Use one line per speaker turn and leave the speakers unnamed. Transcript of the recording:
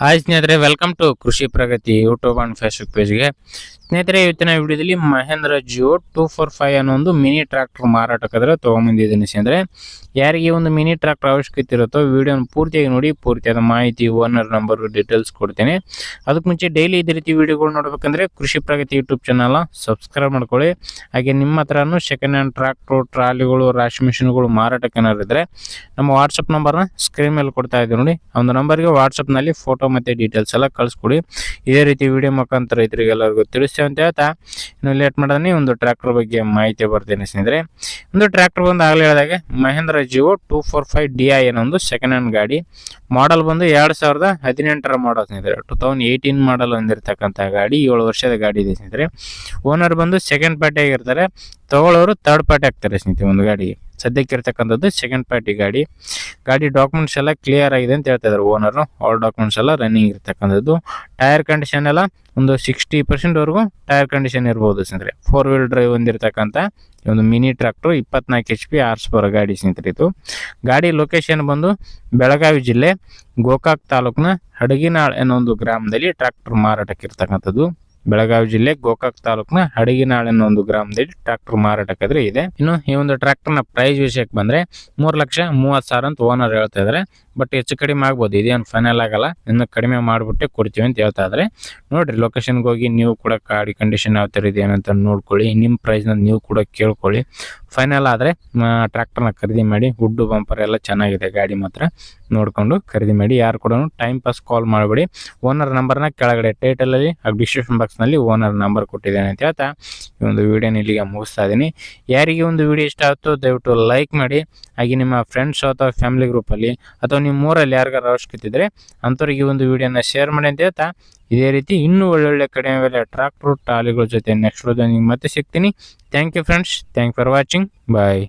Hi ಸ್ನೇಹಿತರೆ welcome to Krishi Pragati YouTube and Facebook ಪೇಜ್ಗೆ ಸ್ನೇಹಿತರೆ, ಇವತ್ತಿನ ವಿಡಿಯೋದಲ್ಲಿ Mahindra Jivo two four five ಅನ್ನೋ ಒಂದು ಮಿನಿ ಟ್ರ್ಯಾಕ್ಟರ್ ಮಾರಾಟಕ್ಕಾದ್ರೆ ತೊಗೊಂಬಂದಿದ್ದೀನಿ ಸ್ನೇಹಿತರೆ. ಯಾರಿಗೆ ಒಂದು ಮಿನಿ ಟ್ರ್ಯಾಕ್ಟರ್ ಅವಶ್ಯಕತೆ ಇರುತ್ತೋ ವಿಡಿಯೋನ ಪೂರ್ತಿಯಾಗಿ ನೋಡಿ, ಪೂರ್ತಿಯಾದ ಮಾಹಿತಿ ಓನರ್ ನಂಬರ್ ಡೀಟೇಲ್ಸ್ ಕೊಡ್ತೀನಿ. ಅದಕ್ಕೆ ಮುಂಚೆ ಡೈಲಿ ಇದೇ ರೀತಿ ವಿಡಿಯೋಗಳು ನೋಡ್ಬೇಕಂದ್ರೆ ಕೃಷಿ ಪ್ರಗತಿ ಯೂಟ್ಯೂಬ್ ಚಾನಲ್ನ ಸಬ್ಸ್ಕ್ರೈಬ್ ಮಾಡ್ಕೊಳ್ಳಿ. ಹಾಗೆ ನಿಮ್ಮ ಹತ್ರನೂ ಸೆಕೆಂಡ್ ಹ್ಯಾಂಡ್ ಟ್ರ್ಯಾಕ್ಟ್ರು ಟ್ರಾಲಿಗಳು, ರಾಶಿ ಮಿಷಿನ್ಗಳು ಮಾರಾಟಕ್ಕೆ ಏನಾದ್ರು ಇದ್ರೆ ನಮ್ಮ ವಾಟ್ಸಪ್ ನಂಬರ್ನ ಸ್ಕ್ರೀನ್ ಮೇಲೆ ಕೊಡ್ತಾ ಇದ್ದೀವಿ ನೋಡಿ. ಒಂದು ನಂಬರ್ಗೆ ವಾಟ್ಸಪ್ನಲ್ಲಿ ಫೋಟೋ ಮತ್ತು ಡೀಟೇಲ್ಸ್ ಎಲ್ಲ ಕಳಿಸ್ಕೊಡಿ. ಇದೇ ರೀತಿ ವಿಡಿಯೋ ಮುಖಾಂತರ ರೈತರಿಗೆಲ್ಲರಿಗೂ ತಿಳಿಸ್ತೇವೆ ಅಂತ ಹೇಳ್ತಾ. ಇನ್ನು ಲೇಟ್ ಮಾಡೋದೇ ಒಂದು ಟ್ರ್ಯಾಕ್ಟರ್ ಬಗ್ಗೆ ಮಾಹಿತಿ ಬರ್ತೀನಿ ಸ್ನೇಹಿತರೆ. ಒಂದು ಟ್ರ್ಯಾಕ್ಟರ್ ಬಂದು ಆಗಲೇ ಹೇಳಿದಾಗ, Mahindra Jivo two four five D I ಏನೋ ಒಂದು ಸೆಕೆಂಡ್ ಹ್ಯಾಂಡ್ ಗಾಡಿ. ಮಾಡಲ್ ಬಂದು ಎರಡು ಸಾವಿರದ ಹದಿನೆಂಟರ ಮಾಡಲ್ ಸ್ನೇಹಿತರೆ. ಟೂ ತೌಸಂಡ್ ಏಯ್ಟೀನ್ ಮಾಡಲ್ ಹೊಂದಿರತಕ್ಕಂಥ ಗಾಡಿ, ಏಳು ವರ್ಷದ ಗಾಡಿ ಇದೆ ಸ್ನೇಹಿತರೆ. ಓನರ್ ಬಂದು ಸೆಕೆಂಡ್ ಪಾರ್ಟಿ ಆಗಿರ್ತಾರೆ. ತಗೊಳ್ಳೋರು ಥರ್ಡ್ ಪಾರ್ಟಿ ಆಗ್ತಾರೆ ಸ್ನೇಹಿತರೆ ಒಂದು ಗಾಡಿಗೆ. ಸದ್ಯಕ್ಕೆ ಇರ್ತಕ್ಕಂಥದ್ದು ಸೆಕೆಂಡ್ ಪಾರ್ಟಿ ಗಾಡಿ. ಗಾಡಿ ಡಾಕ್ಯುಮೆಂಟ್ಸ್ ಎಲ್ಲ ಕ್ಲಿಯರ್ ಆಗಿದೆ ಅಂತ ಹೇಳ್ತಾ ಇದ್ದಾರೆ ಓನರು ಆಲ್ ಡಾಕ್ಯುಮೆಂಟ್ಸ್ ಎಲ್ಲ ರನ್ನಿಂಗ್ ಇರ್ತಕ್ಕಂಥದ್ದು. ಟೈರ್ ಕಂಡೀಷನ್ ಎಲ್ಲ ಒಂದು ಸಿಕ್ಸ್ಟಿ ಪರ್ಸೆಂಟ್ವರೆಗೂ ಟೈರ್ ಕಂಡೀಷನ್ ಇರ್ಬೋದು ಸ್ನೇಹಿತರೆ. ಫೋರ್ ವೀಲ್ ಡ್ರೈವ್ ಒಂದಿರ್ತಕ್ಕಂಥ ಒಂದು ಮಿನಿ ಟ್ರ್ಯಾಕ್ಟ್ರು ಇಪ್ಪತ್ನಾಲ್ಕು ಎಚ್ ಪಿ ಆರ್ಸ್ ಬರೋ ಗಾಡಿ ಸ್ನೇಹಿತರೆ ಇದು. ಗಾಡಿ ಲೊಕೇಶನ್ ಬಂದು ಬೆಳಗಾವಿ ಜಿಲ್ಲೆ ಗೋಕಾಕ್ ತಾಲೂಕಿನ ಹಡಗಿನಾಳ್ ಅನ್ನೋ ಗ್ರಾಮದಲ್ಲಿ ಟ್ರ್ಯಾಕ್ಟರ್ ಮಾರಾಟಕ್ಕೆ ಇರ್ತಕ್ಕಂಥದ್ದು. ಬೆಳಗಾವಿ ಜಿಲ್ಲೆ ಗೋಕಾಕ್ ತಾಲೂಕಿನ ಹಡಗಿನಾಳ್ ಅನ್ನೋ ಒಂದು ಗ್ರಾಮದಲ್ಲಿ ಟ್ರಾಕ್ಟರ್ ಮಾರಾಟಕ್ಕಾದ್ರೆ ಇದೆ. ಇನ್ನು ಈ ಒಂದು ಟ್ರ್ಯಾಕ್ಟರ್ನ ಪ್ರೈಸ್ ವಿಷಯಕ್ಕೆ ಬಂದ್ರೆ ಮೂರು ಲಕ್ಷ ಮೂವತ್ತು ಸಾವಿರ ಅಂತ ಓನರ್ ಹೇಳ್ತಾ ಇದ್ದಾರೆ ಬಟ್ ಹೆಚ್ಚು ಕಡಿಮೆ ಆಗ್ಬೋದು, ಇದೇನು ಫೈನಲ್ ಆಗಲ್ಲ. ಇನ್ನು ಕಡಿಮೆ ಮಾಡಿಬಿಟ್ಟೆ ಕೊಡ್ತೀವಿ ಅಂತ ಹೇಳ್ತಾ ಇದ್ದಾರೆ ನೋಡಿರಿ ಲೊಕೇಶನ್ಗೆ ಹೋಗಿ ನೀವು ಕೂಡ ಗಾಡಿ ಕಂಡೀಷನ್ ಯಾವ ಥರ ಇದೆ ಏನಂತ ನೋಡ್ಕೊಳ್ಳಿ. ನಿಮ್ಮ ಪ್ರೈಸ್ನ ನೀವು ಕೂಡ ಕೇಳ್ಕೊಳ್ಳಿ. ಫೈನಲ್ ಆದರೆ ಟ್ರ್ಯಾಕ್ಟರ್ನ ಖರೀದಿ ಮಾಡಿ ಹುಡ್ಡು ಬಂಪರ್ ಎಲ್ಲ ಚೆನ್ನಾಗಿದೆ ಗಾಡಿ ಮಾತ್ರ. ನೋಡಿಕೊಂಡು ಖರೀದಿ ಮಾಡಿ, ಯಾರು ಕೂಡ ಟೈಮ್ ಪಾಸ್ ಕಾಲ್ ಮಾಡಬೇಡಿ. ಓನರ್ ನಂಬರ್ನ ಕೆಳಗಡೆ ಟೈಟಲಲ್ಲಿ ಹಾಗೂ ಡಿಸ್ಕ್ರಿಪ್ಷನ್ ಬಾಕ್ಸ್ನಲ್ಲಿ ಓನರ್ ನಂಬರ್ ಕೊಟ್ಟಿದ್ದೇನೆ ಅಂತ ಹೇಳ್ತಾ ಈ ಒಂದು ವಿಡಿಯೋನ ಇಲ್ಲಿಗೆ ಮುಗಿಸ್ತಾ ಇದ್ದೀನಿ. ಯಾರಿಗೆ ಒಂದು ವಿಡಿಯೋ ಇಷ್ಟ ಆಗುತ್ತೋ ದಯವಿಟ್ಟು ಲೈಕ್ ಮಾಡಿ. ಹಾಗೆ ನಿಮ್ಮ ಫ್ರೆಂಡ್ಸ್ ಅಥವಾ ಫ್ಯಾಮಿಲಿ ಗ್ರೂಪಲ್ಲಿ ಅಥವಾ ನಿಮ್ಮ ಊರಲ್ಲಿ ಯಾರಿಗಾರು ಅವಶ್ಯಕತೆ ಇದ್ದರೆ ಅಂಥವ್ರಿಗೆ ಈ ಒಂದು ವಿಡಿಯೋನ ಶೇರ್ ಮಾಡಿ ಅಂತ ಹೇಳ್ತಾ ಇದೇ ರೀತಿ ಇನ್ನೂ ಒಳ್ಳೊಳ್ಳೆ ಕಡಿಮೆ ಬೆಲೆ ಟ್ರಾಕ್ಟರ್ ಟಾಲಿಗಳ ಜೊತೆ ನೆಕ್ಸ್ಟ್ ನಿಮ್ಗೆ ಮತ್ತೆ ಸಿಗ್ತೀನಿ. Thank you friends thank for watching bye